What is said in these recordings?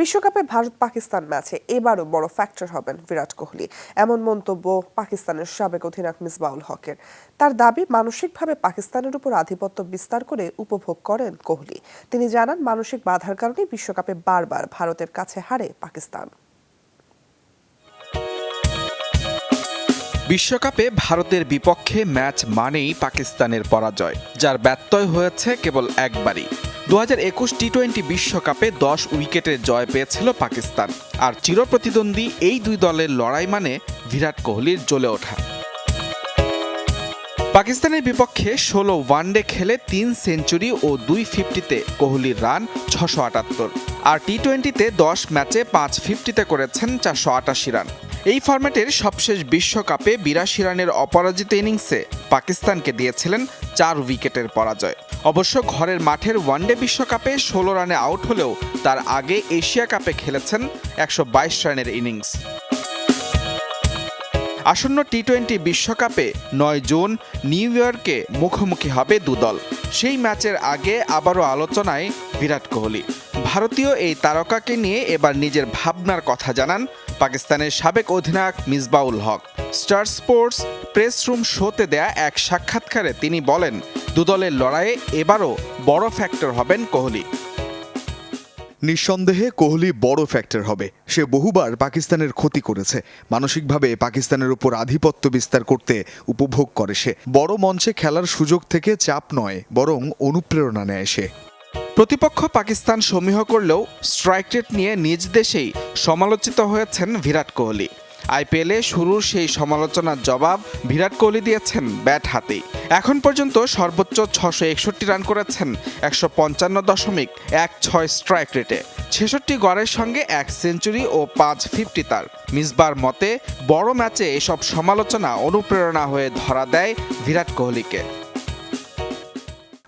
বিশ্বকাপে ভারত পাকিস্তান ম্যাচে এবারও বড় ফ্যাক্টর হবেন বিরাট কোহলি। এমন মন্তব্য পাকিস্তানের সাবেক অধিনায়ক মিসবাউল হকের। তার দাবি, মানসিকভাবে পাকিস্তানের উপর আধিপত্য বিস্তার করে উপভোগ করেন কোহলি। তিনি জানান, মানসিক বাধার কারণে বিশ্বকাপে বারবার ভারতের কাছে হারে পাকিস্তান। বিশ্বকাপে ভারতের বিপক্ষে ম্যাচ মানেই পাকিস্তানের পরাজয়, যার ব্যত্যয় হয়েছে কেবল একবারই। দু হাজার একুশ টি টোয়েন্টি বিশ্বকাপে দশ উইকেটের জয় পেয়েছিল পাকিস্তান। আর চিরপ্রতিদ্বন্দ্বী এই দুই দলের লড়াই মানে বিরাট কোহলির জ্বলে ওঠা। পাকিস্তানের বিপক্ষে ষোলো ওয়ানডে খেলে তিন সেঞ্চুরি ও দুই ফিফটিতে কোহলির রান ছশো আটাত্তর। আর টি টোয়েন্টিতে দশ ম্যাচে পাঁচ ফিফটিতে করেছেন চারশো আটাশি রান। এই ফরম্যাটের সবশেষ বিশ্বকাপে বিরাশি রানের অপরাজিত ইনিংসে পাকিস্তানকে দিয়েছিলেন চার উইকেটের পরাজয়। অবশ্য ঘরের মাঠের ওয়ানডে বিশ্বকাপে ষোলো রানে আউট হলেও তার আগে এশিয়া কাপে খেলেছেন একশো বাইশ রানের ইনিংস। আসন্ন টি টোয়েন্টি বিশ্বকাপে নয় জুন নিউ ইয়র্কে মুখোমুখি হবে দুদল। সেই ম্যাচের আগে আবারও আলোচনায় বিরাট কোহলি। ভারতীয় এই তারকাকে নিয়ে এবার নিজের ভাবনার কথা জানান পাকিস্তানের সাবেক অধিনায়ক Misbah-ul Haq. Star Sports press room শোতে দেয়া এক সাক্ষাৎকারে তিনি বলেন, দুদলের লড়াইয়ে এবারও বড় ফ্যাক্টর হবেন কোহলি। নিঃসন্দেহে কোহলি বড় ফ্যাক্টর হবে। সে বহুবার পাকিস্তানের ক্ষতি করেছে। মানসিকভাবে পাকিস্তানের উপর আধিপত্য বিস্তার করতে উপভোগ করে সে। বড় মঞ্চে খেলার সুযোগ থেকে চাপ নয়, বরং অনুপ্রেরণা নেয় সে। প্রতিপক্ষ পাকিস্তান সমীহ করলেও স্ট্রাইক রেট নিয়ে নিজ দেশেই সমালোচিত হয়েছেন বিরাট কোহলি। আইপিএলে শুরুর সেই সমালোচনার জবাব বিরাট কোহলি দিয়েছেন ব্যাট হাতেই এখন পর্যন্ত সর্বোচ্চ ছশো একষট্টি রান করেছেন একশো পঞ্চান্ন দশমিক এক ছয় স্ট্রাইক রেটে। ছেষট্টি গড়ের সঙ্গে এক সেঞ্চুরি ও পাঁচ ফিফটি তার। মিসবার মতে, বড় ম্যাচে এসব সমালোচনা অনুপ্রেরণা হয়ে ধরা দেয় বিরাট কোহলিকে।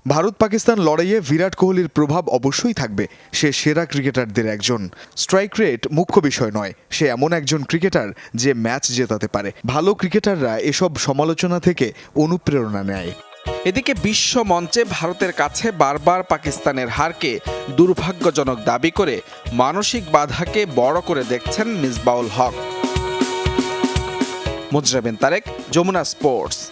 ভারত পাকিস্তান লড়াইয়ে বিরাট কোহলির প্রভাব অবশ্যই থাকবে। সে সেরা ক্রিকেটারদের একজন। স্ট্রাইক রেট মুখ্য বিষয় নয়। সে এমন একজন ক্রিকেটার যে ম্যাচ জেতাতে পারে। ভালো ক্রিকেটাররা এসব সমালোচনা থেকে অনুপ্রেরণা নেয়। এদিকে বিশ্ব মঞ্চে ভারতের কাছে বারবার পাকিস্তানের হারকে দুর্ভাগ্যজনক দাবি করে মানসিক বাধাকে বড় করে দেখছেন মিসবাউল হক। মুজরাবিন তারেক, যমুনা স্পোর্টস।